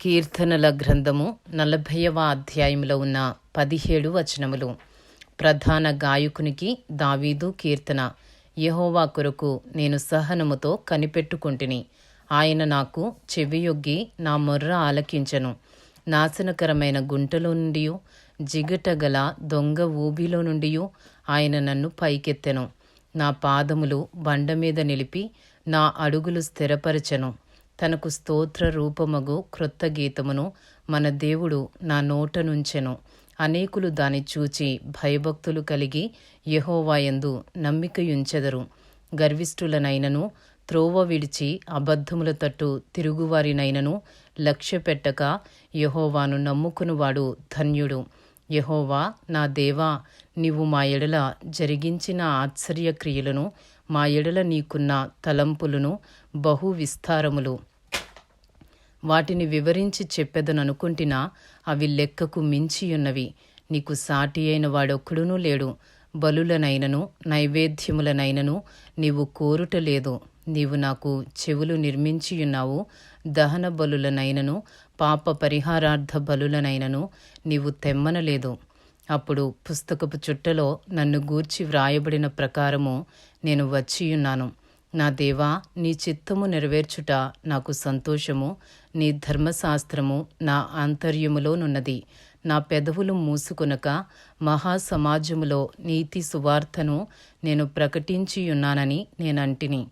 కీర్తనల గ్రంథము నలభైవ అధ్యాయంలో ఉన్న పదిహేడు వచనములు. ప్రధాన గాయకునికి దావీదు కీర్తన. యహోవా కొరకు నేను సహనముతో కనిపెట్టుకుంటుని. ఆయన నాకు చెవియొగ్గి నా మొర్ర ఆలకించను. నాశనకరమైన గుంటలో నుండి జిగటగల దొంగ ఊబిలో నుండి ఆయన నన్ను పైకెత్తెను. నా పాదములు బండ మీద నిలిపి నా అడుగులు స్థిరపరచను. తనకు స్తోత్ర రూపమగు క్రొత్త గీతమును మన దేవుడు నా నోట నుంచెను అనేకులు దాని చూచి భయభక్తులు కలిగి యహోవాయందు నమ్మికయుంచెదరు. గర్విష్ఠులనైనను త్రోవ విడిచి అబద్ధముల తట్టు తిరుగువారినైనను లక్ష్య పెట్టక యహోవాను నమ్ముకునివాడు ధన్యుడు. యహోవా నా దేవా నీవు మా ఎడల జరిగించిన ఆశ్చర్య క్రియలను మా ఎడల నీకున్న తలంపులను బహు విస్తారములు వాటిని వివరించి చెప్పెదననుకుంటున్నా అవి లెక్కకు మించియున్నవి. నీకు సాటి అయిన వాడొక్కడునూ లేడు. బలులనైనను నైవేద్యములనైనను నీవు కోరుటలేదు. నీవు నాకు చెవులు నిర్మించియున్నావు. దహన బలులనైనను పాప పరిహారార్థ బలులనైనను నీవు తెమ్మనలేదు. అప్పుడు పుస్తకపు చుట్టలో నన్ను గూర్చి వ్రాయబడిన ప్రకారము నేను వచ్చియున్నాను. నా దేవా నీ చిత్తము నెరవేర్చుట నాకు సంతోషము నీ ధర్మశాస్త్రము నా ఆంతర్యములోనున్నది. నా పెదవులు మూసుకొనక మహాసమాజములో నీతి సువార్తను నేను ప్రకటించియున్నానని నేనంటిని.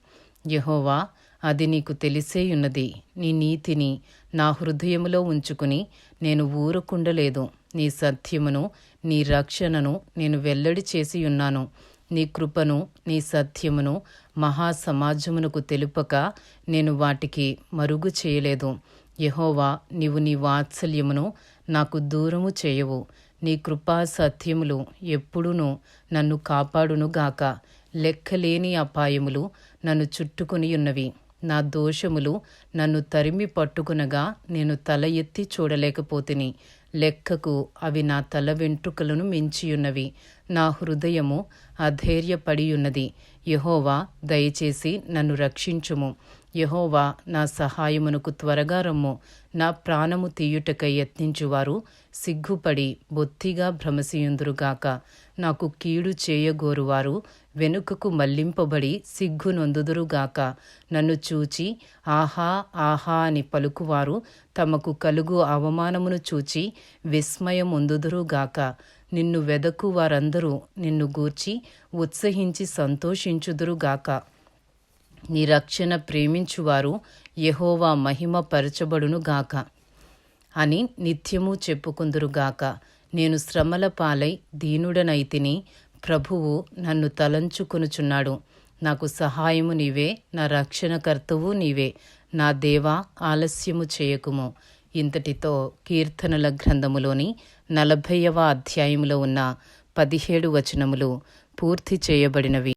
యహోవా అది నీకు తెలిసేయున్నది. నీ నీతిని నా హృదయములో ఉంచుకుని నేను ఊరకుండలేదు. నీ సత్యమును నీ రక్షణను నేను వెల్లడి చేసియున్నాను. నీ కృపను నీ సత్యమును మహాసమాజమునకు తెలుపక నేను వాటికి మరుగు చేయలేదు. యహోవా నీవు నీ వాత్సల్యమును నాకు దూరము చేయవు. నీ కృపా సత్యములు ఎప్పుడునూ నన్ను కాపాడునుగాక లెక్కలేని అపాయములు నన్ను చుట్టుకునియున్నవి నా దోషములు నన్ను తరిమి పట్టుకునగా నేను తల ఎత్తి చూడలేకపోతిని. లెక్కకు అవి నా తల వెంట్రుకలను మించియున్నవి. నా హృదయము అధైర్యపడియున్నది. యహోవా దయచేసి నన్ను రక్షించుము. యహోవా నా సహాయమునకు త్వరగా రమ్ము. నా ప్రాణము తీయుటకై యత్నించువారు సిగ్గుపడి బొత్తిగా భ్రమసియుందురుగాక నాకు కీడు చేయగోరువారు వెనుకకు మళ్ళింపబడి సిగ్గునొందుదురుగాక నన్ను చూచి ఆహా ఆహా అని పలుకువారు తమకు కలుగు అవమానమును చూచి విస్మయముందుదురుగాక. నిన్ను వెదకు వారందరూ నిన్ను గూర్చి ఉత్సహించి సంతోషించుదురుగాక. నీ రక్షణ ప్రేమించువారు యహోవా మహిమ పరచబడునుగాక. అని నిత్యము చెప్పుకుందురుగాక. నేను శ్రమల పాలై దీనుడనైతిని ప్రభువు నన్ను తలంచుకొనుచున్నాడు. నాకు సహాయము నీవే నా రక్షణకర్తవు నీవే నా దేవా ఆలస్యము చేయకుము. ఇంతటితో కీర్తనల గ్రంథములోని నలభైవ అధ్యాయములో ఉన్న పదిహేడు వచనములు పూర్తి చేయబడినవి.